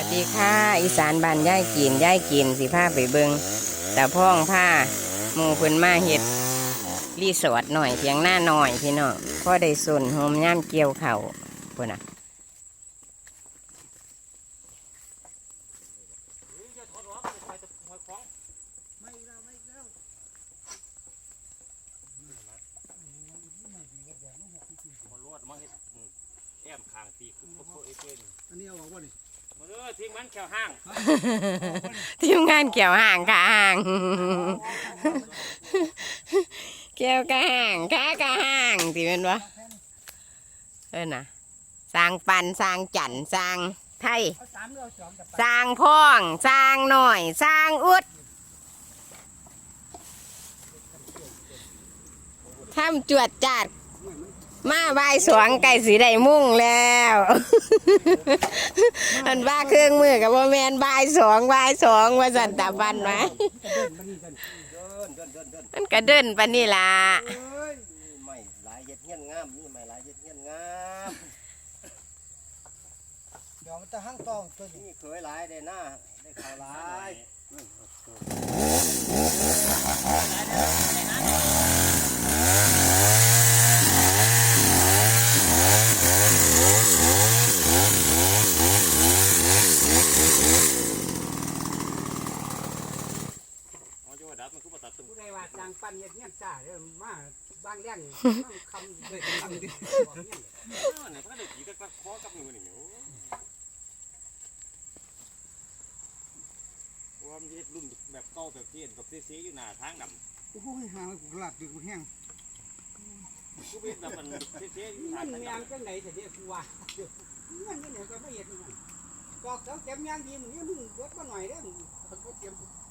วัสดีค่ะอีสานบ้านย่ายกินย่ายกินสิผ้าไปเบิงแต่พ่องผ้ามูเพิ่นมาเฮ็ดรีสอร์ทหน่อยเพียงหน้าหน่อยพี่น้องพ่อได้ส่วนโฮมย่ามเกี่ยวเข่าพุ่นน่ะมาเฮ็ดแอมคางปีคือพวกไอ้เจนอันนี้เอาออกว่านี่ เด้อทิ้งมันแควห้างทีมงานเกี่ยวห่างค่ะห่าง เกี่ยวกะห่างค้ากะห่างที่เป็นวะเออน่ะสร้างปันสร้างจันทร์สร้างไทยเอาสามหรือสองกับสร้างพ่องสร้างหน่อยสร้างอุดทำจวดจัด มาบายสวงไก่สีได้มุ่งแล้วมันบ้าเครื่องมือกับว่าแมนบายสองบายสองว่าสันตาบันไหมเดินมานี่กันเดินเดินเดินเดินมันก็เดินปะนี่ล่ะเอ้ยนี่ไม่หลายเฮ็ดเฮียนงามนี่ไม่หลายเฮ็ดเฮียนงามเดี๋ยวมันจะหั่งตองตัวนี้นี่เคยหลายได้หน้าได้ข่าวหลาย อ๋อจะว่าดับมัน คือบ่ตัดตึงผู้ใดว่าจางปั้นเฮ็ดเงี้ยซ่าเด้อมาบางแรงคำเลยคำดิเออเนี่ยมันก็ได้ขี่กับคอกับมือนี่แหมโอ้ว่ามันเฮ็ดรุ่นแบบเก่าแบบเทียนแบบเสียๆอยู่หน้าทางดำโอ้ยหากูกลัดดึกกูแห้งกูเฮ็ดแบบมันเสียๆอยู่หน้ามันทางยางดำจังไหนแต่เดี๋ยวกูว่ามันยังไงก็ไม่เห็นมันกอกเสาเก็บยางดีมึงนี่มึงรถมาหน่อยเด้อมึงเตรียม